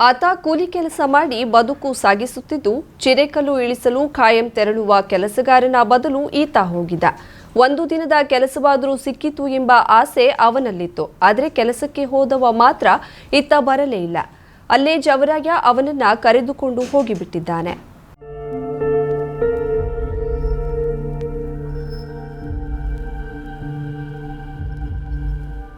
ಆತ ಕೂಲಿ ಕೆಲಸ ಮಾಡಿ ಬದುಕು ಸಾಗಿಸುತ್ತಿದ್ದು ಚಿರೆಕಲ್ಲು ಇಳಿಸಲು ಖಾಯಂ ತೆರಳುವ ಕೆಲಸಗಾರನ ಬದಲು ಈತ ಹೋಗಿದ್ದ. ಒಂದು ದಿನದ ಕೆಲಸವಾದರೂ ಸಿಕ್ಕಿತು ಎಂಬ ಆಸೆ ಅವನಲ್ಲಿತ್ತು. ಆದರೆ ಕೆಲಸಕ್ಕೆ ಹೋದವ ಮಾತ್ರ ಇತ್ತ ಬರಲೇ ಇಲ್ಲ. ಅಲ್ಲೇ ಜವರಾಯ ಅವನನ್ನ ಕರೆದುಕೊಂಡು ಹೋಗಿಬಿಟ್ಟಿದ್ದಾನೆ.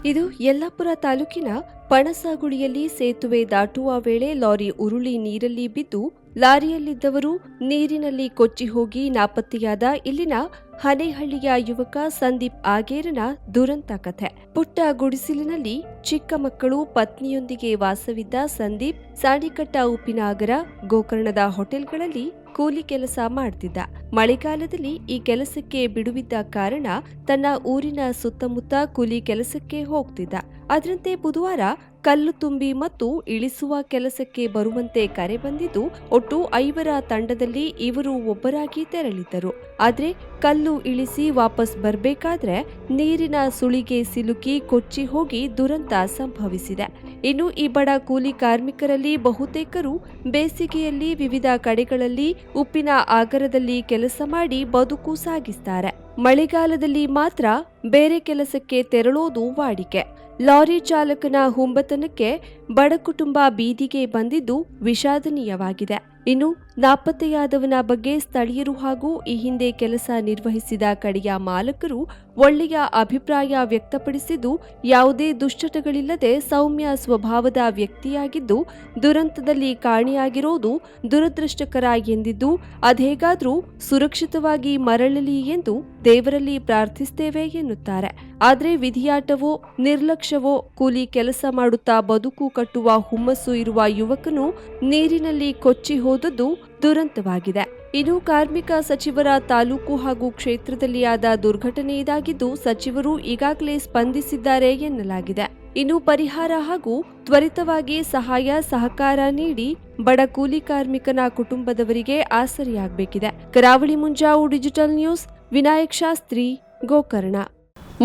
ಇದು ಯಲ್ಲಾಪುರ ತಾಲೂಕಿನ ಪಣಸಾಗುಳಿಯಲ್ಲಿ ಸೇತುವೆ ದಾಟುವ ವೇಳೆ ಲಾರಿ ಉರುಳಿ ನೀರಲ್ಲಿ ಬಿದ್ದು ಲಾರಿಯಲ್ಲಿದ್ದವರು ನೀರಿನಲ್ಲಿ ಕೊಚ್ಚಿ ಹೋಗಿ ನಾಪತ್ತೆಯಾದ ಇಲ್ಲಿನ ಹನೇಹಳ್ಳಿಯ ಯುವಕ ಸಂದೀಪ್ ಆಗೇರನ ದುರಂತ ಕಥೆ. ಪುಟ್ಟ ಗುಡಿಸಿಲಿನಲ್ಲಿ ಚಿಕ್ಕ ಮಕ್ಕಳು ಪತ್ನಿಯೊಂದಿಗೆ ವಾಸವಿದ್ದ ಸಂದೀಪ್ ಸಾಣಿಕಟ್ಟ ಉಪ್ಪಿನಾಗರ ಗೋಕರ್ಣದ ಹೋಟೆಲ್ಗಳಲ್ಲಿ ಕೂಲಿ ಕೆಲಸ ಮಾಡ್ತಿದ್ದ. ಮಳೆಗಾಲದಲ್ಲಿ ಈ ಕೆಲಸಕ್ಕೆ ಬಿಡುವಿದ್ದ ಕಾರಣ ತನ್ನ ಊರಿನ ಸುತ್ತಮುತ್ತ ಕೂಲಿ ಕೆಲಸಕ್ಕೆ ಹೋಗ್ತಿದ್ದ. ಅದರಂತೆ ಬುಧವಾರ ಕಲ್ಲು ತುಂಬಿ ಮತ್ತು ಇಳಿಸುವ ಕೆಲಸಕ್ಕೆ ಬರುವಂತೆ ಕರೆ ಬಂದಿದ್ದು, ಒಟ್ಟು ಐವರ ತಂಡದಲ್ಲಿ ಇವರು ಒಬ್ಬರಾಗಿ ತೆರಳಿದ್ದರು. ಆದರೆ ಕಲ್ಲು ಇಳಿಸಿ ವಾಪಸ್ ಬರಬೇಕಾದ್ರೆ ನೀರಿನ ಸುಳಿಗೆ ಸಿಲುಕಿ ಕೊಚ್ಚಿ ಹೋಗಿ ದುರಂತ ಸಂಭವಿಸಿದೆ. ಇನ್ನು ಈ ಬಡ ಕೂಲಿ ಕಾರ್ಮಿಕರಲ್ಲಿ ಬಹುತೇಕರು ಬೇಸಿಗೆಯಲ್ಲಿ ವಿವಿಧ ಕಡೆಗಳಲ್ಲಿ ಉಪ್ಪಿನ ಆಗರದಲ್ಲಿ ಕೆಲಸ ಮಾಡಿ ಬದುಕು ಸಾಗಿಸ್ತಾರೆ. ಮಳೆಗಾಲದಲ್ಲಿ ಮಾತ್ರ ಬೇರೆ ಕೆಲಸಕ್ಕೆ ತೆರಳೋದು ವಾಡಿಕೆ. ಲಾರಿ ಚಾಲಕನ ಹುಂಬತನಕ್ಕೆ ಬಡ ಕುಟುಂಬ ಬೀದಿಗೆ ಬಂದಿದ್ದು ವಿಷಾದನೀಯವಾಗಿದೆ. ಇನ್ನು ನಾಪತ್ತೆಯಾದವನ ಬಗ್ಗೆ ಸ್ಥಳೀಯರು ಹಾಗೂ ಈ ಹಿಂದೆ ಕೆಲಸ ನಿರ್ವಹಿಸಿದ ಕಡೆಯ ಮಾಲಕರು ಒಳ್ಳೆಯ ಅಭಿಪ್ರಾಯ ವ್ಯಕ್ತಪಡಿಸಿದ್ದು, ಯಾವುದೇ ದುಶ್ಚಟಗಳಿಲ್ಲದೆ ಸೌಮ್ಯ ಸ್ವಭಾವದ ವ್ಯಕ್ತಿಯಾಗಿದ್ದು, ದುರಂತದಲ್ಲಿ ಕಾಣೆಯಾಗಿರೋದು ದುರದೃಷ್ಟಕರ ಎಂದಿದ್ದು, ಅದೇಗಾದ್ರೂ ಸುರಕ್ಷಿತವಾಗಿ ಮರಳಲಿ ಎಂದು ದೇವರಲ್ಲಿ ಪ್ರಾರ್ಥಿಸ್ತೇವೆ ಎನ್ನುತ್ತಾರೆ. ಆದರೆ ವಿಧಿಯಾಟವೋ, ನಿರ್ಲಕ್ಷ್ಯವೋ, ಕೂಲಿ ಕೆಲಸ ಮಾಡುತ್ತಾ ಬದುಕು ಕಟ್ಟುವ ಹುಮ್ಮಸ್ಸು ಇರುವ ಯುವಕನು ನೀರಿನಲ್ಲಿ ಕೊಚ್ಚಿ ಹೋದದ್ದು ದುರಂತವಾಗಿದೆ. ಇನ್ನು ಕಾರ್ಮಿಕ ಸಚಿವರ ತಾಲೂಕು ಹಾಗೂ ಕ್ಷೇತ್ರದಲ್ಲಿ ಆದ ದುರ್ಘಟನೆ ಇದಾಗಿದ್ದು ಸಚಿವರು ಈಗಾಗಲೇ ಸ್ಪಂದಿಸಿದ್ದಾರೆ ಎನ್ನಲಾಗಿದೆ. ಇನ್ನು ಪರಿಹಾರ ಹಾಗೂ ತ್ವರಿತವಾಗಿ ಸಹಾಯ, ಸಹಕಾರ ನೀಡಿ ಬಡ ಕೂಲಿ ಕಾರ್ಮಿಕನ ಕುಟುಂಬದವರಿಗೆ ಆಸರೆಯಾಗಬೇಕಿದೆ. Karavali Munjavu digital news, Vinayak Shastri, Gokarna.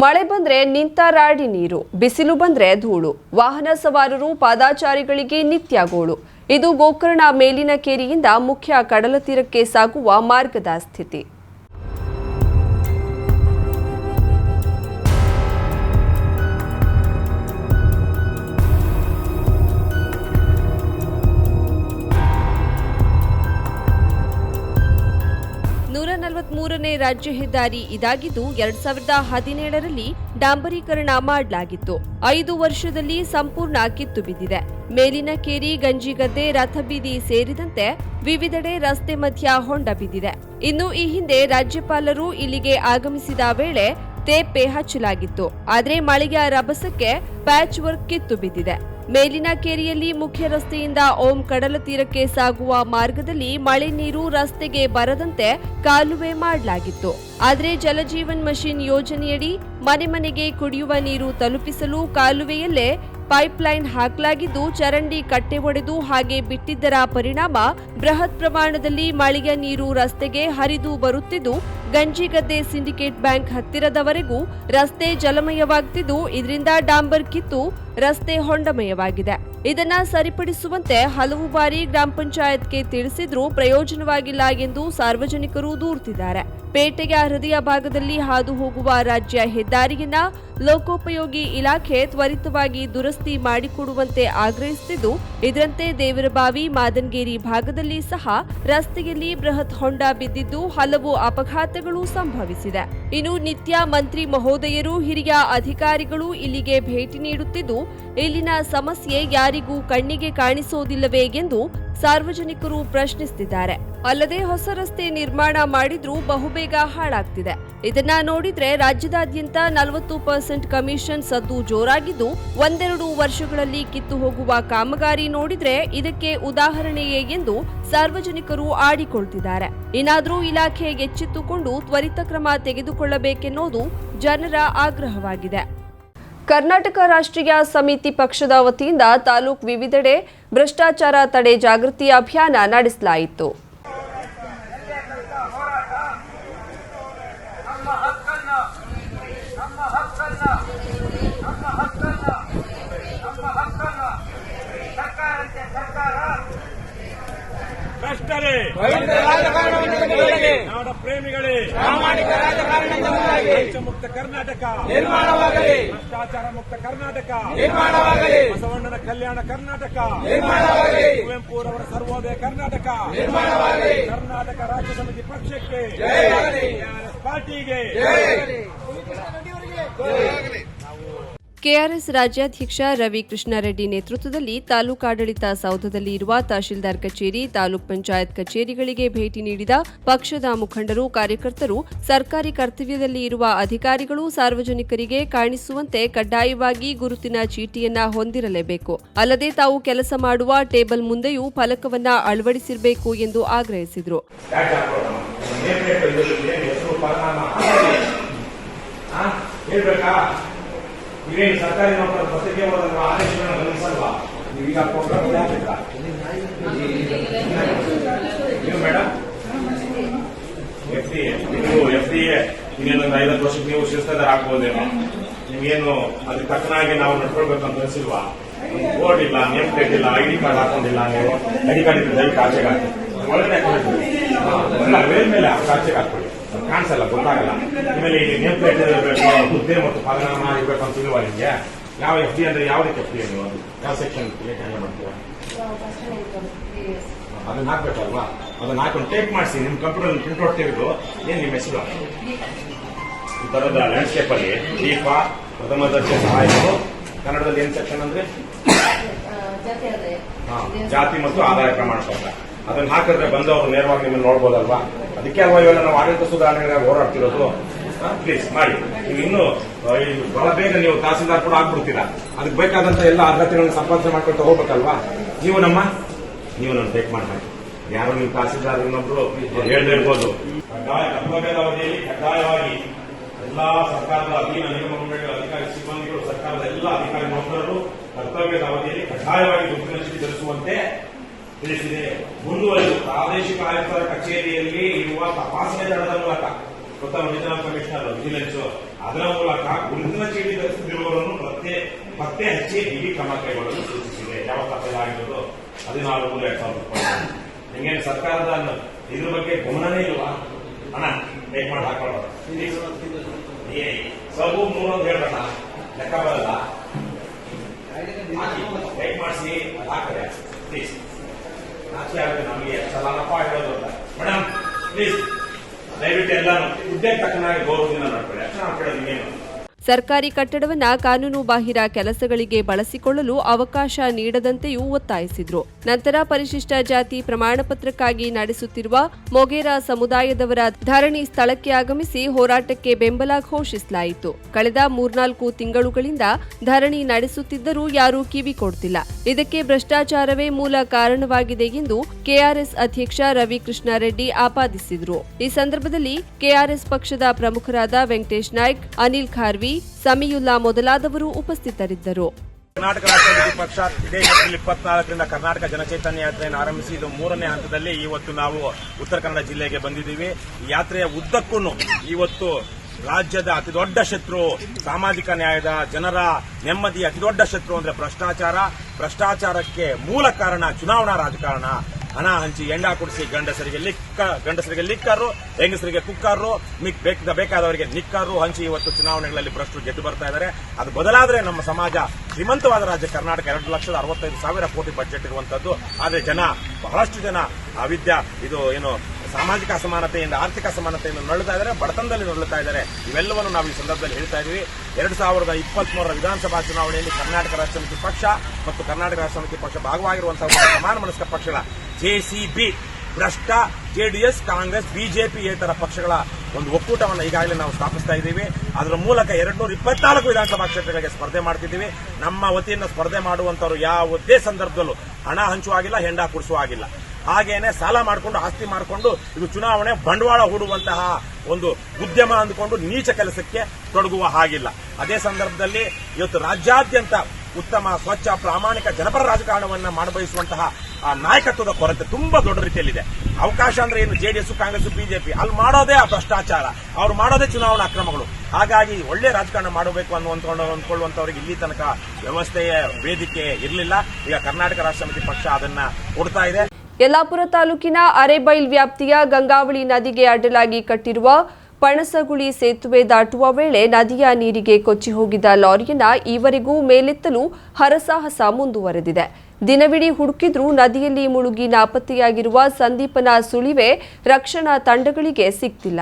ಮಳೆ ಬಂದ್ರೆ ನಿಂತ ರಾಡಿ ನೀರು, ಬಿಸಿಲು ಬಂದ್ರೆ ಧೂಳು, ವಾಹನ ಸವಾರರು, ಪಾದಾಚಾರಿಗಳಿಗೆ ನಿತ್ಯ ಗೋಳು ಇದು ಗೋಕರ್ಣ ಮೇಲಿನ ಕೇರಿಯಿಂದ ಮುಖ್ಯ ಕಡಲ ತೀರಕ್ಕೆ ಸಾಗುವ ಮಾರ್ಗದ ಸ್ಥಿತಿ. ನಲವತ್ಮೂರನೇ ರಾಜ್ಯ ಹೆದ್ದಾರಿ ಇದಾಗಿದ್ದು, ಎರಡ್ ಸಾವಿರದ ಹದಿನೇಳರಲ್ಲಿ ಡಾಂಬರೀಕರಣ ಮಾಡಲಾಗಿತ್ತು. ಐದು ವರ್ಷದಲ್ಲಿ ಸಂಪೂರ್ಣ ಕಿತ್ತು ಬಿದ್ದಿದೆ. ಮೇಲಿನ ಕೇರಿ ಗಂಜಿಗದ್ದೆ ರಥಬೀದಿ ಸೇರಿದಂತೆ ವಿವಿಧೆಡೆ ರಸ್ತೆ ಮಧ್ಯ ಹೊಂಡ ಬಿದ್ದಿದೆ. ಇನ್ನು ಈ ಹಿಂದೆ ರಾಜ್ಯಪಾಲರು ಇಲ್ಲಿಗೆ ಆಗಮಿಸಿದ ವೇಳೆ ತೇಪೆ ಹಚ್ಚಲಾಗಿತ್ತು. ಆದರೆ ಮಳೆಯ ರಭಸಕ್ಕೆ ಪ್ಯಾಚ್ ವರ್ಕ್ ಕಿತ್ತು ಬಿದ್ದಿದೆ. ಮೇಲಿನ ಕೇರಿಯಲ್ಲಿ ಮುಖ್ಯ ರಸ್ತೆಯಿಂದ ಓಂ ಕಡಲ ತೀರಕ್ಕೆ ಸಾಗುವ ಮಾರ್ಗದಲ್ಲಿ ಮಳೆ ನೀರು ರಸ್ತೆಗೆ ಬರದಂತೆ ಕಾಲುವೆ ಮಾಡಲಾಗಿತ್ತು. ಆದರೆ ಜಲಜೀವನ್ ಮಷಿನ್ ಯೋಜನೆಯಡಿ ಮನೆ ಮನೆಗೆ ಕುಡಿಯುವ ನೀರು ತಲುಪಿಸಲು ಕಾಲುವೆಯಲ್ಲೇ ಪೈಪ್ಲೈನ್ ಹಾಕಲಾಗಿದ್ದು, ಚರಂಡಿ ಕಟ್ಟೆ ಒಡೆದು ಹಾಗೆ ಬಿಟ್ಟಿದ್ದರ ಪರಿಣಾಮ ಬೃಹತ್ ಪ್ರಮಾಣದಲ್ಲಿ ಮಳೆಯ ನೀರು ರಸ್ತೆಗೆ ಹರಿದು ಬರುತ್ತಿದ್ದು, ಗಂಜಿಗದ್ದೆ ಸಿಂಡಿಕೇಟ್ ಬ್ಯಾಂಕ್ ಹತ್ತಿರದವರೆಗೂ ರಸ್ತೆ ಜಲಮಯವಾಗ್ತಿದ್ದು, ಇದರಿಂದ ಡಾಂಬರ್ ಕಿತ್ತು ರಸ್ತೆ ಹೊಂಡಮಯವಾಗಿದೆ. ಇದನ್ನ ಸರಿಪಡಿಸುವಂತೆ ಹಲವು ಬಾರಿ ಗ್ರಾಮ ಪಂಚಾಯತ್ಗೆ ತಿಳಿಸಿದ್ರೂ ಪ್ರಯೋಜನವಾಗಿಲ್ಲ ಎಂದು ಸಾರ್ವಜನಿಕರು ದೂರುತ್ತಿದ್ದಾರೆ. ಪೇಟೆಯ ಹೃದಯ ಭಾಗದಲ್ಲಿ ಹಾದು ಹೋಗುವ ರಾಜ್ಯ ಹೆದ್ದಾರಿಯನ್ನ ಲೋಕೋಪಯೋಗಿ ಇಲಾಖೆ ತ್ವರಿತವಾಗಿ ದುರಸ್ತಿ ಮಾಡಿಕೊಡುವಂತೆ ಆಗ್ರಹಿಸುತ್ತಿದ್ದು, ಇದರಂತೆ ದೇವರಬಾವಿ ಮಾದನ್ಗೇರಿ ಭಾಗದಲ್ಲಿ ಸಹ ರಸ್ತೆಯಲ್ಲಿ ಬೃಹತ್ ಹೊಂಡ ಬಿದ್ದಿದ್ದು, ಹಲವು ಅಪಘಾತಗಳು ಸಂಭವಿಸಿದೆ. ಇನ್ನು ನಿತ್ಯ ಮಂತ್ರಿ ಮಹೋದಯರು, ಹಿರಿಯ ಅಧಿಕಾರಿಗಳು ಇಲ್ಲಿಗೆ ಭೇಟಿ ನೀಡುತ್ತಿದ್ದು, ಇಲ್ಲಿನ ಸಮಸ್ಯೆ ಯಾರಿಗೂ ಕಣ್ಣಿಗೆ ಕಾಣಿಸೋದಿಲ್ಲವೇ ಎಂದು ಸಾರ್ವಜನಿಕರು ಪ್ರಶ್ನಿಸುತ್ತಿದ್ದಾರೆ ಅಲ್ಲದೆ ಹೊಸ ರಸ್ತೆ ನಿರ್ಮಾಣ ಮಾಡಿದ್ರೂ ಬಹುಬೇಗ ಹಾಳಾಗ್ತಿದೆ. ಇದನ್ನ ನೋಡಿದ್ರೆ ರಾಜ್ಯದಾದ್ಯಂತ ನಲವತ್ತು ಪರ್ಸೆಂಟ್ ಕಮಿಷನ್ ಸದ್ದು ಜೋರಾಗಿದ್ದು, ಒಂದೆರಡು ವರ್ಷಗಳಲ್ಲಿ ಕಿತ್ತು ಹೋಗುವ ಕಾಮಗಾರಿ ನೋಡಿದ್ರೆ ಇದಕ್ಕೆ ಉದಾಹರಣೆಯೇ ಎಂದು ಸಾರ್ವಜನಿಕರು ಆಡಿಕೊಳ್ತಿದ್ದಾರೆ. ಏನಾದರೂ ಇಲಾಖೆ ಎಚ್ಚೆತ್ತುಕೊಂಡು ತ್ವರಿತ ಕ್ರಮ ತೆಗೆದುಕೊಳ್ಳಬೇಕೆನ್ನೋದು ಜನರ ಆಗ್ರಹವಾಗಿದೆ. ಕರ್ನಾಟಕ ರಾಷ್ಟ್ರೀಯ ಸಮಿತಿ ಪಕ್ಷದ ವತಿಯಿಂದ ತಾಲೂಕು ವಿವಿಧೆಡೆ ಭ್ರಷ್ಟಾಚಾರ ತಡೆ ಜಾಗೃತಿ ಅಭಿಯಾನ ನಡೆಸಲಾಯಿತು ನಮ್ಮ ಹಕ್ಕನ್ನ ನಮ್ಮ ಹಕ್ಕನ್ನ ನಮ್ಮ ಹಕ್ಕನ್ನ ನಮ್ಮ ಹಕ್ಕನ್ನ ಸರ್ಕಾರಂತೆ ಸರ್ಕಾರ ನಿಲ್ಲಲಿ ನಾಡ ಪ್ರೇಮಿಗಳೇ ಪ್ರಾಮಾಣಿಕ ರಾಜಕಾರಣದಿಂದ ಮುಕ್ತ ಕರ್ನಾಟಕ ನಿರ್ಮಾಣವಾಗಲಿ. ಭ್ರಷ್ಟಾಚಾರ ಮುಕ್ತ ಕರ್ನಾಟಕ ನಿರ್ಮಾಣವಾಗಲಿ. ಬಸವಣ್ಣನ ಕಲ್ಯಾಣ ಕರ್ನಾಟಕ ನಿರ್ಮಾಣವಾಗಲಿ. ಕುವೆಂಪುರವರ ಸರ್ವೋದಯ ಕರ್ನಾಟಕ ನಿರ್ಮಾಣವಾಗಲಿ. ಕರ್ನಾಟಕ ರಾಜ್ಯ ಸಮಿತಿ ಪಕ್ಷಕ್ಕೆ ಜಯವಾಗಲಿ. TRS ಪಾರ್ಟಿಗೆ. ಕೆಆರ್ಎಸ್ ರಾಜ್ಯಾಧ್ಯಕ್ಷ ರವಿ ಕೃಷ್ಣಾರೆಡ್ಡಿ ನೇತೃತ್ವದಲ್ಲಿ ತಾಲೂಕಾಡಳಿತ ಸೌಧದಲ್ಲಿ ಇರುವ ತಹಶೀಲ್ದಾರ್ ಕಚೇರಿ, ತಾಲೂಕ್ ಪಂಚಾಯತ್ ಕಚೇರಿಗಳಿಗೆ ಭೇಟಿ ನೀಡಿದ ಪಕ್ಷದ ಮುಖಂಡರು, ಕಾರ್ಯಕರ್ತರು, ಸರ್ಕಾರಿ ಕರ್ತವ್ಯದಲ್ಲಿ ಇರುವ ಅಧಿಕಾರಿಗಳು ಸಾರ್ವಜನಿಕರಿಗೆ ಕಾಣಿಸುವಂತೆ ಕಡ್ಡಾಯವಾಗಿ ಗುರುತಿನ ಚೀಟಿಯನ್ನ ಹೊಂದಿರಲೇಬೇಕು ಅಲ್ಲದೆ ತಾವು ಕೆಲಸ ಮಾಡುವ ಟೇಬಲ್ ಮುಂದೆಯೂ ಫಲಕವನ್ನ ಅಳವಡಿಸಿರಬೇಕು ಎಂದು ಆಗ್ರಹಿಸಿದರು? ಹೇಳ್ಬೇಕಾ ಇವೇನು ಸರ್ಕಾರಿ ನೌಕರ ಪತ್ರಿಕೆ ಓದಲ್ವಾ ಆದೇಶಗಳನ್ನು ಗಮನಿಸಲ್ವಾ ನೀವೀಗ ಪ್ರೋಗ್ರಾಮ್ ಹಾಕಿದ್ರಾ ನೀವು ಮೇಡಮ್ ಎಫ್ ಡಿ ನೀವು ಎಫ್ ಡಿ ಎ ಇನ್ನೇನೊಂದು ಐವತ್ತು ವರ್ಷಕ್ಕೆ ನೀವು ಶಿಸ್ತದ ಹಾಕ್ಬೋದೇನೋ? ನಿಮ್ಗೇನು ಅದಕ್ಕೆ ತಕ್ಕನಾಗಿ ನಾವು ನಡ್ಕೊಳ್ಬೇಕಂತ ಅಂತ ಅನಿಸಿಲ್ವಾ ಬೋರ್ಡ್ ಇಲ್ಲ ನೇಮ್ ಪ್ಲೇಟ್ ಇಲ್ಲ ಐಡಿ ಕಾರ್ಡ್ ಹಾಕೊಂಡಿಲ್ಲ ನೀವು. ಐಡಿ ಕಾರ್ಡ್ ಇದ್ರೆ ದಯವಿಟ್ಟು ಆಚೆಗೆ ಹಾಕಿ. ಒಳಗಡೆ ಹಾಕೊಂಡಿದ್ದೀವಿ ಮೇಲೆ ಆಚೆಗೆ ಹಾಕೊಳ್ಳಿ ಕಾಣಿಸಲ್ಲ ಗೊತ್ತಾಗಲ್ಲ. ಆಮೇಲೆ ಇಲ್ಲಿ ನೇಮ್ ಪ್ಲೇಟ್ ಇರಬೇಕು ಹುದ್ದೆ ಮತ್ತು ಪದನಾಮ ಇರಬೇಕು ಅಂತ ಇಲ್ವಾ ನಿಮಗೆ. ಯಾವ ಎಫ್ ಡಿ ಅಂದ್ರೆ ಯಾವ್ದಕ್ಕೆ ಎಫ್ ಡಿ ನೀವು? ಅದು ಯಾವ ಸೆಕ್ಷನ್ ಹ್ಯಾಂಡಲ್ ಮಾಡ್ತೀರಾ? ಅದನ್ನ ಹಾಕ್ಬೇಕಲ್ವಾ? ಅದನ್ನ ಹಾಕೊಂಡು ಟೇಪ್ ಮಾಡಿಸಿ ನಿಮ್ ಕಂಪ್ಯೂಟರ್ ಪ್ರಿಂಟ್ ಔಟ್ ತೆಗೆದು ಏನ್ ನಿಮ್ಮ ಹೆಸರು? ಈ ತರದ ಲ್ಯಾಂಡ್ಸ್ಕೇಪ್ ಅಲ್ಲಿ ದೀಪ ಪ್ರಥಮ ದರ್ಜೆ ಸಹಾಯಕರು ಕನ್ನಡದಲ್ಲಿ ಏನ್ ಸೆಕ್ಷನ್ ಅಂದ್ರೆ? ಹಾ, ಜಾತಿ ಮತ್ತು ಆದಾಯ ಪ್ರಮಾಣ ಪತ್ರ. ಅದನ್ನ ಹಾಕಿದ್ರೆ ಬಂದವರು ನೇರವಾಗಿ ನಿಮ್ಮನ್ನ ನೋಡ್ಬೋದಲ್ವಾ? ಅದಕ್ಕೆ ಅಲ್ವಾ ಇವೆಲ್ಲ ನಾವು ಆಡಳಿತ ಸುಧಾರಣೆಗಳಾಗಿ ಹೋರಾಡ್ತಿರೋದು? ಪ್ಲೀಸ್ ಮಾಡಿ. ನೀವು ಇನ್ನು ಬಹಳ ಬೇಗ ನೀವು ತಹಸೀಲ್ದಾರ್ ಕೂಡ ಆಗ್ಬಿಡ್ತೀರಾ? ಅದಕ್ಕೆ ಬೇಕಾದಂತ ಎಲ್ಲ ಅರ್ಹತೆಗಳನ್ನ ಸಂಪಾದನೆ ಮಾಡ್ಕೊಳ್ತಾ ಹೋಗ್ಬೇಕಲ್ವಾ? ನೀವು ನಮ್ಮ, ನೀವು ನನ್ನ ಟೇಕ್ ಮಾಡಿ ಯಾರು ನೀವು ತಹಸೀಲ್ದಾರ್ ಇನ್ನೊಬ್ರು ಕಡ್ಡಾಯ ಕರ್ತವ್ಯದ ಅವಧಿಯಲ್ಲಿ ಕಡ್ಡಾಯವಾಗಿ ಎಲ್ಲಾ ಸರ್ಕಾರದ ಅಧೀನ ನಿಗಮ ಅಧಿಕಾರಿ ಸಿಬ್ಬಂದಿಗಳು, ಸರ್ಕಾರದ ಎಲ್ಲ ಅಧಿಕಾರಿ ನೌಕರರು ಕರ್ತವ್ಯದ ಅವಧಿಯಲ್ಲಿ ಕಡ್ಡಾಯವಾಗಿ ಗುರುತಿನ ಚೀಟಿ ಧರಿಸುವಂತೆ ತಿಳಿಸಿದೆ. ಮುಂದುವರೆದು ಪ್ರಾದೇಶಿಕ ಆಯುಕ್ತರ ಕಚೇರಿಯಲ್ಲಿ ಇರುವ ತಪಾಸಣೆ ದಳದ ಮೂಲಕ ಗೊತ್ತಾ ರಿಜನಲ್ ಕಮಿಷನರ್ ವಿಜಿಲೆನ್ಸ್ ಅದರ ಮೂಲಕ ಗುರುತಿನ ಚೀಟಿ ಧರಿಸುತ್ತಿರುವವರನ್ನು ಪತ್ತೆ ಪತ್ತೆ ಹಚ್ಚಿ ಬಿಗಿ ಕ್ರಮ ಕೈಗೊಳ್ಳಲು ಸೂಚಿಸಿದೆ. ಯಾವ ತಪ್ಪಲಾಗಿರೋದು ಹದಿನಾರು ಮೂರು ಎರಡ್ ಸಾವಿರದ ಇಪ್ಪತ್ತು ನಿಮಗೆ ಸರ್ಕಾರದ ಇದ್ರ ಬಗ್ಗೆ ಗಮನನೇ ಇಲ್ವಾ? ಅಣ್ಣ ಟೇಕ್ ಮಾಡಿ ಹಾಕೊಳ್ಳೋದು ಏ, ಮೂರು ಮೂರೊಂದು ಹೇಳ್ಬೇಡ. ಲೆಕ್ಕ ಬರಲ್ಲ. ಟೈಪ್ ಮಾಡಿಸಿ ಹಾಕದೆ. ಪ್ಲೀಸ್ ನಾಚಿಕೆ ಆಗುತ್ತೆ ನಮಗೆ. ಸಲನಪ್ಪ ಹೇಳೋದು ಅಂತ. ಮೇಡಮ್ ಪ್ಲೀಸ್ ದಯವಿಟ್ಟು ಎಲ್ಲಾನು ಉದ್ದೇಶ ತಕ್ಕನಾಗಿ ಗೌರವದಿಂದ ನೋಡ್ಕೊಳ್ಳಿ ಅಷ್ಟೇ ನಾವು ಕೇಳೋದು ಇನ್ನೇನು. ಸರ್ಕಾರಿ ಕಟ್ಟಡವನ್ನ ಕಾನೂನು ಬಾಹಿರ ಕೆಲಸಗಳಿಗೆ ಬಳಸಿಕೊಳ್ಳಲು ಅವಕಾಶ ನೀಡದಂತೆಯೂ ಒತ್ತಾಯಿಸಿದ್ರು. ನಂತರ ಪರಿಶಿಷ್ಟ ಜಾತಿ ಪ್ರಮಾಣಪತ್ರಕ್ಕಾಗಿ ನಡೆಸುತ್ತಿರುವ ಮೊಗೇರಾ ಸಮುದಾಯದವರ ಧರಣಿ ಸ್ಥಳಕ್ಕೆ ಆಗಮಿಸಿ ಹೋರಾಟಕ್ಕೆ ಬೆಂಬಲ ಘೋಷಿಸಲಾಯಿತು. ಕಳೆದ ಮೂರ್ನಾಲ್ಕು ತಿಂಗಳುಗಳಿಂದ ಧರಣಿ ನಡೆಸುತ್ತಿದ್ದರೂ ಯಾರೂ ಕಿವಿ ಕೊಡ್ತಿಲ್ಲ. ಇದಕ್ಕೆ ಭ್ರಷ್ಟಾಚಾರವೇ ಮೂಲ ಕಾರಣವಾಗಿದೆ ಎಂದು ಕೆಆರ್ಎಸ್ ಅಧ್ಯಕ್ಷ ರವಿಕೃಷ್ಣ ರೆಡ್ಡಿ ಆಪಾದಿಸಿದರು. ಈ ಸಂದರ್ಭದಲ್ಲಿ ಕೆಆರ್ಎಸ್ ಪಕ್ಷದ ಪ್ರಮುಖರಾದ ವೆಂಕಟೇಶ್ ನಾಯ್ಕ್, ಅನಿಲ್ ಖಾರ್ವಿ ಸಮೀಯುಲ್ಲಾ ಮೊದಲಾದವರು ಉಪಸ್ಥಿತರಿದ್ದರು. ಕರ್ನಾಟಕ ರಾಷ್ಟ್ರಪತಿ ಪಕ್ಷ ಇದೇ ಏಪ್ರಿಲ್ ಇಪ್ಪತ್ನಾಲ್ಕರಿಂದ ಕರ್ನಾಟಕ ಜನಚೈತನ್ಯ ಯಾತ್ರೆಯನ್ನು ಆರಂಭಿಸಿ, ಇದು ಮೂರನೇ ಹಂತದಲ್ಲಿ ಇವತ್ತು ನಾವು ಉತ್ತರ ಕನ್ನಡ ಜಿಲ್ಲೆಗೆ ಬಂದಿದ್ದೀವಿ. ಯಾತ್ರೆಯ ಉದ್ದಕ್ಕೂ ಇವತ್ತು ರಾಜ್ಯದ ಅತಿದೊಡ್ಡ ಶತ್ರು, ಸಾಮಾಜಿಕ ನ್ಯಾಯದ ಜನರ ನೆಮ್ಮದಿಯ ಅತಿದೊಡ್ಡ ಶತ್ರು ಅಂದ್ರೆ ಭ್ರಷ್ಟಾಚಾರ. ಭ್ರಷ್ಟಾಚಾರಕ್ಕೆ ಮೂಲ ಕಾರಣ ಚುನಾವಣಾ ರಾಜಕಾರಣ. ಹಣ ಹಂಚಿ ಎಂಡ ಕುಡಿಸಿ ಗಂಡಸರಿಗೆ ಲಿಕ್ಕ, ಗಂಡಸರಿಗೆ ಲಿಕ್ಕರು, ಹೆಂಗಸರಿಗೆ ಕುಕ್ಕರು, ಮಿಕ್ ಬೇಕ, ಬೇಕಾದವರಿಗೆ ನಿಕ್ಕರು ಹಂಚಿ ಇವತ್ತು ಚುನಾವಣೆಗಳಲ್ಲಿ ಭ್ರಷ್ಟರು ಗೆದ್ದು ಬರ್ತಾ ಇದ್ದಾರೆ ಅದು ಬದಲಾದ್ರೆ ನಮ್ಮ ಸಮಾಜ ಶ್ರೀಮಂತವಾದ ರಾಜ್ಯ ಕರ್ನಾಟಕ ಎರಡು ಲಕ್ಷದ ಅರವತ್ತೈದು ಸಾವಿರ ಕೋಟಿ ಬಜೆಟ್ ಇರುವಂತದ್ದು. ಆದರೆ ಜನ, ಬಹಳಷ್ಟು ಜನ ಅವಿದ್ಯಾ, ಇದು ಏನು, ಸಾಮಾಜಿಕ ಅಸಮಾನತೆಯಿಂದ, ಆರ್ಥಿಕ ಅಸಮಾನತೆಯಿಂದ ನರಳುತ್ತಾ ಇದ್ದಾರೆ ಬಡತನದಲ್ಲಿ ನರಳುತ್ತಾ ಇದ್ದಾರೆ ಇವೆಲ್ಲವನ್ನು ನಾವು ಈ ಸಂದರ್ಭದಲ್ಲಿ ಹೇಳ್ತಾ ಇದ್ದೀವಿ ಎರಡು ಸಾವಿರದ ಇಪ್ಪತ್ಮೂರರ ವಿಧಾನಸಭಾ ಚುನಾವಣೆಯಲ್ಲಿ ಕರ್ನಾಟಕ ರಾಷ್ಟ್ರ ಸಮಿತಿ ಪಕ್ಷ ಮತ್ತು ಕರ್ನಾಟಕ ರಾಷ್ಟ್ರ ಸಮಿತಿ ಪಕ್ಷ ಭಾಗವಾಗಿರುವಂತಹ ಸಮಾನ ಮನಸ್ಕ ಪಕ್ಷಗಳ ಜೆಸಿಬಿ ಭ್ರಷ್ಟ ಜೆಡಿಎಸ್ ಕಾಂಗ್ರೆಸ್ ಬಿಜೆಪಿ ಇತರ ಪಕ್ಷಗಳ ಒಂದು ಒಕ್ಕೂಟವನ್ನು ಈಗಾಗಲೇ ನಾವು ಸ್ಥಾಪಿಸ್ತಾ ಇದ್ದೀವಿ. ಅದರ ಮೂಲಕ ಎರಡ್ ನೂರ ಇಪ್ಪತ್ನಾಲ್ಕು ವಿಧಾನಸಭಾ ಕ್ಷೇತ್ರಗಳಿಗೆ ಸ್ಪರ್ಧೆ ಮಾಡ್ತಿದ್ದೀವಿ. ನಮ್ಮ ವತಿಯನ್ನು ಸ್ಪರ್ಧೆ ಮಾಡುವಂತವರು ಯಾವುದೇ ಸಂದರ್ಭದಲ್ಲೂ ಹಣ ಹಂಚುವಾಗಿಲ್ಲ ಹೆಂಡ ಕುಡಿಸುವ ಆಗಿಲ್ಲ ಹಾಗೇನೆ ಸಾಲ ಮಾಡಿಕೊಂಡು, ಆಸ್ತಿ ಮಾಡಿಕೊಂಡು, ಇದು ಚುನಾವಣೆ ಬಂಡವಾಳ ಹೂಡುವಂತಹ ಒಂದು ಉದ್ಯಮ ಅಂದುಕೊಂಡು ನೀಚ ಕೆಲಸಕ್ಕೆ ತೊಡಗುವ ಹಾಗಿಲ್ಲ. ಅದೇ ಸಂದರ್ಭದಲ್ಲಿ ಇವತ್ತು ರಾಜ್ಯಾದ್ಯಂತ ಉತ್ತಮ, ಸ್ವಚ್ಛ, ಪ್ರಾಮಾಣಿಕ ಜನಪರ ರಾಜಕಾರಣವನ್ನ ಮಾಡಬಯಸುವಂತಹ ಆ ನಾಯಕತ್ವದ ಕೊರತೆ ತುಂಬಾ ದೊಡ್ಡ ರೀತಿಯಲ್ಲಿದೆ. ಅವಕಾಶ ಅಂದ್ರೆ ಏನು? ಜೆಡಿಎಸ್ ಕಾಂಗ್ರೆಸ್ ಬಿಜೆಪಿ ಅಲ್ಲಿ ಮಾಡೋದೇ ಆ ಭ್ರಷ್ಟಾಚಾರ. ಅವ್ರು ಮಾಡೋದೇ ಚುನಾವಣಾ ಅಕ್ರಮಗಳು. ಹಾಗಾಗಿ ಒಳ್ಳೆ ರಾಜಕಾರಣ ಮಾಡಬೇಕು ಅನ್ನುವಂಥ ಅಂದ್ಕೊಳ್ಳುವಂತವ್ರಿಗೆ ಇಲ್ಲಿ ತನಕ ವ್ಯವಸ್ಥೆಯ ವೇದಿಕೆ ಇರಲಿಲ್ಲ. ಈಗ ಕರ್ನಾಟಕ ರಾಷ್ಟ್ರ ಸಮಿತಿ ಪಕ್ಷ ಅದನ್ನ ಕೊಡ್ತಾ ಇದೆ. ಯಲ್ಲಾಪುರ ತಾಲೂಕಿನ ಅರೆಬೈಲ್ ವ್ಯಾಪ್ತಿಯ ಗಂಗಾವಳಿ ನದಿಗೆ ಅಡ್ಡಲಾಗಿ ಕಟ್ಟಿರುವ ಪಣಸಗುಳಿ ಸೇತುವೆ ದಾಟುವ ವೇಳೆ ನದಿಯ ನೀರಿಗೆ ಕೊಚ್ಚಿ ಹೋಗಿದ್ದ ಲಾರಿಯನ್ನ ಈವರೆಗೂ ಮೇಲೆತ್ತಲು ಹರಸಾಹಸ ಮುಂದುವರೆದಿದೆ. ದಿನವಿಡೀ ಹುಡುಕಿದ್ರೂ ನದಿಯಲ್ಲಿ ಮುಳುಗಿ ನಾಪತ್ತೆಯಾಗಿರುವ ಸಂದೀಪನ ಸುಳಿವೆ ರಕ್ಷಣಾ ತಂಡಗಳಿಗೆ ಸಿಗ್ತಿಲ್ಲ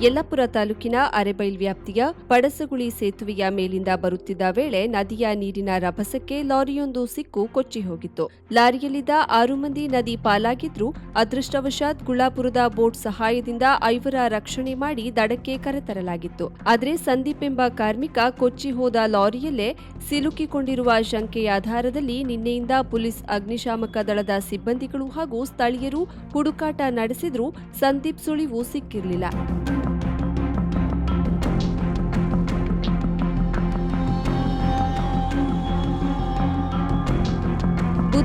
ಎಲ್ಲ ಯಲ್ಲಾಪುರ ತಾಲೂಕಿನ ಅರೆಬೈಲ್ ವ್ಯಾಪ್ತಿಯ ಪಡಸಗುಳಿ ಸೇತುವೆಯ ಮೇಲಿಂದ ಬರುತ್ತಿದ್ದ ವೇಳೆ ನದಿಯ ನೀರಿನ ರಭಸಕ್ಕೆ ಲಾರಿಯೊಂದು ಸಿಕ್ಕು ಕೊಚ್ಚಿ ಹೋಗಿತ್ತು. ಲಾರಿಯಲ್ಲಿದ್ದ ಆರು ಮಂದಿ ನದಿ ಪಾಲಾಗಿದ್ರೂ ಅದೃಷ್ಟವಶಾತ್ ಗುಳ್ಳಾಪುರದ ಬೋಟ್ ಸಹಾಯದಿಂದ ಐವರ ರಕ್ಷಣೆ ಮಾಡಿ ದಡಕ್ಕೆ ಕರೆತರಲಾಗಿತ್ತು. ಆದರೆ ಸಂದೀಪ್ ಎಂಬ ಕಾರ್ಮಿಕ ಕೊಚ್ಚಿ ಹೋದ ಲಾರಿಯಲ್ಲೇ ಸಿಲುಕಿಕೊಂಡಿರುವ ಶಂಕೆಯ ಆಧಾರದಲ್ಲಿ ನಿನ್ನೆಯಿಂದ ಪೊಲೀಸ್ ಅಗ್ನಿಶಾಮಕ ದಳದ ಸಿಬ್ಬಂದಿಗಳು ಹಾಗೂ ಸ್ಥಳೀಯರು ಹುಡುಕಾಟ ನಡೆಸಿದ್ರೂ ಸಂದೀಪ್ ಸುಳಿವು ಸಿಕ್ಕಿರಲಿಲ್ಲ.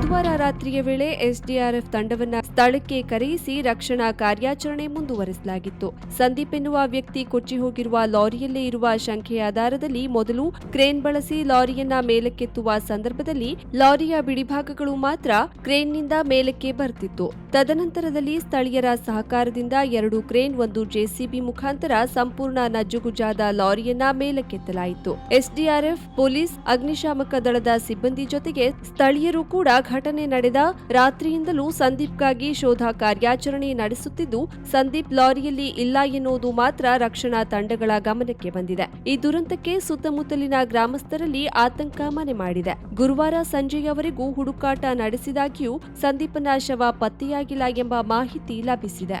ಬುಧವಾರ ರಾತ್ರಿಯ ವೇಳೆ ಎಸ್ಡಿಆರ್ಎಫ್ ತಂಡವನ್ನ ಸ್ಥಳಕ್ಕೆ ಕರೆಯಿಸಿ ರಕ್ಷಣಾ ಕಾರ್ಯಾಚರಣೆ ಮುಂದುವರೆಸಲಾಗಿತ್ತು. ಸಂದೀಪ್ ಎನ್ನುವ ವ್ಯಕ್ತಿ ಕೊಚ್ಚಿ ಹೋಗಿರುವ ಲಾರಿಯಲ್ಲೇ ಇರುವ ಶಂಕೆಯ ಆಧಾರದಲ್ಲಿ ಮೊದಲು ಕ್ರೇನ್ ಬಳಸಿ ಲಾರಿಯನ್ನ ಮೇಲಕ್ಕೆತ್ತುವ ಸಂದರ್ಭದಲ್ಲಿ ಲಾರಿಯ ಬಿಡಿಭಾಗಗಳು ಮಾತ್ರ ಕ್ರೇನ್ನಿಂದ ಮೇಲಕ್ಕೆ ಬರ್ತಿತ್ತು. ತದನಂತರದಲ್ಲಿ ಸ್ಥಳೀಯರ ಸಹಕಾರದಿಂದ ಎರಡು ಕ್ರೇನ್, ಒಂದು ಜೆಸಿಬಿ ಮುಖಾಂತರ ಸಂಪೂರ್ಣ ನಜ್ಜುಗುಜ್ಜಾದ ಲಾರಿಯನ್ನ ಮೇಲಕ್ಕೆತ್ತಲಾಯಿತು. ಎಸ್ಡಿಆರ್ಎಫ್ ಪೊಲೀಸ್, ಅಗ್ನಿಶಾಮಕ ದಳದ ಸಿಬ್ಬಂದಿ ಜೊತೆಗೆ ಸ್ಥಳೀಯರು ಕೂಡ ಘಟನೆ ನಡೆದ ರಾತ್ರಿಯಿಂದಲೂ ಸಂದೀಪ್ಗಾಗಿ ಶೋಧ ಕಾರ್ಯಾಚರಣೆ ನಡೆಸುತ್ತಿದ್ದು, ಸಂದೀಪ್ ಲಾರಿಯಲ್ಲಿ ಇಲ್ಲ ಎನ್ನುವುದು ಮಾತ್ರ ರಕ್ಷಣಾ ತಂಡಗಳ ಗಮನಕ್ಕೆ ಬಂದಿದೆ. ಈ ದುರಂತಕ್ಕೆ ಸುತ್ತಮುತ್ತಲಿನ ಗ್ರಾಮಸ್ಥರಲ್ಲಿ ಆತಂಕ ಮನೆ ಮಾಡಿದೆ. ಗುರುವಾರ ಸಂಜೆಯವರೆಗೂ ಹುಡುಕಾಟ ನಡೆಸಿದಾಗ್ಯೂ ಸಂದೀಪನ ಶವ ಪತ್ತೆಯಾಗಿಲ್ಲ ಎಂಬ ಮಾಹಿತಿ ಲಭಿಸಿದೆ.